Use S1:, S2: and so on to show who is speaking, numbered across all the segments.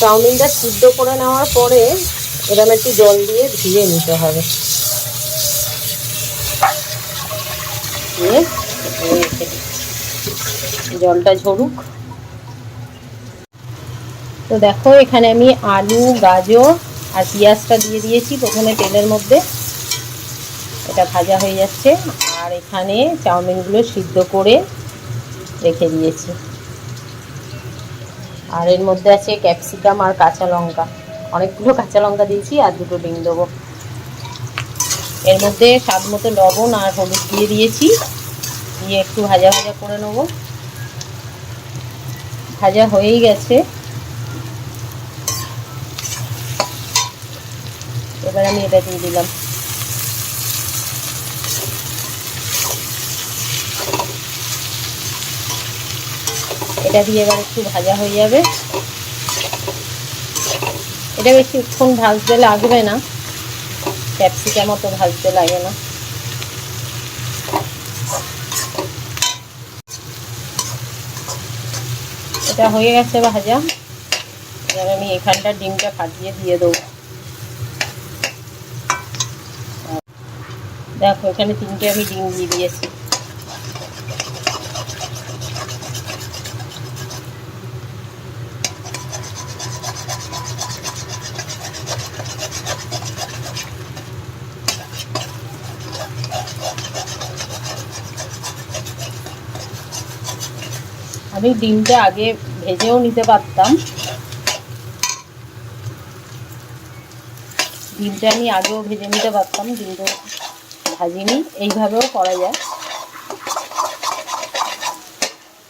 S1: চাউমিনটা সিদ্ধ করে নেওয়ার পরে এরকম একটু জল দিয়ে ধুয়ে নিতে হবে। জলটা ঝরুক। তো দেখো, এখানে আমি আলু, গাজর আর পেঁয়াজটা দিয়ে দিয়েছি প্রথমে তেলের মধ্যে। এটা ভাজা হয়ে যাচ্ছে। আর এখানে চাউমিনগুলো সিদ্ধ করে রেখে দিয়েছি। আর এর মধ্যে আছে ক্যাপসিকাম আর কাঁচা লঙ্কা। অনেকগুলো কাঁচা লঙ্কা দিয়েছি আর দুটো ডিম দেবো। এর মধ্যে স্বাদ মতো লবণ আর হলুদ দিয়ে দিয়েছি। দিয়ে একটু ভাজা ভাজা করে নেব। ভাজা হয়েই গেছে। এবার আমি এটা দিয়ে দিলাম। এটা দিয়ে এবার একটু ভাজা হয়ে যাবে। এটা বেশিক্ষণ ভাজতে লাগবে না। ক্যাপসিকাম মতো ভাজতে লাগে না। এটা হয়ে গেছে ভাজা। এবার আমি এখানটা ডিমটা ফাটিয়ে দিয়ে দেবো। দেখো, এখানে তিনটে আমি ডিম দিয়ে দিয়েছি। আমি ডিমটা আগে ভেজেও নিতে পারতাম। ডিমটা আমি আগেও ভেজে নিতে পারতাম কিন্তু ভাজিনি। এইভাবেও করা যায়।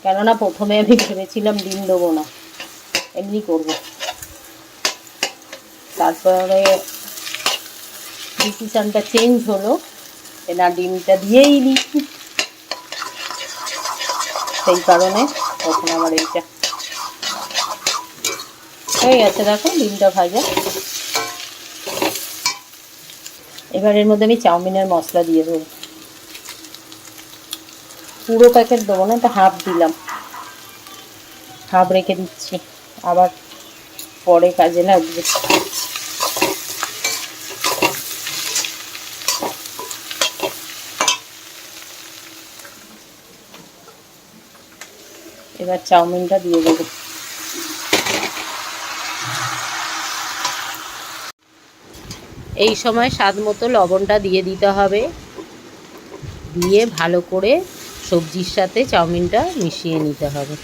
S1: কেননা প্রথমে আমি ভেবেছিলাম ডিম দেবো না। এমনি করব। তারপরে ডিসিশানটা চেঞ্জ হলো। না ডিমটা দিয়েই দিই। সেই কারণে তখন আমার এইটা হয়ে গেছে দেখো, ডিমটা ভাজা। এবার এর মধ্যে আমি চাউমিনের মশলা দিয়ে দেবো। পুরো প্যাকেট দেবো না, এটা হাফ দিলাম। হাফ রেখে দিচ্ছি। আবার পরে কাজে লাগবে। এবার চাউমিনটা দিয়ে দেবো। এই সময় স্বাদ মতো লবণটা দিয়ে দিতে হবে। দিয়ে ভালো করে সবজির সাথে চাউমিনটা মিশিয়ে নিতে হবে।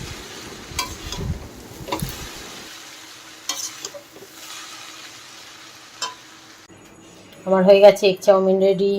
S1: আমার হয়ে গেছে এগ চাউমিন রেডি।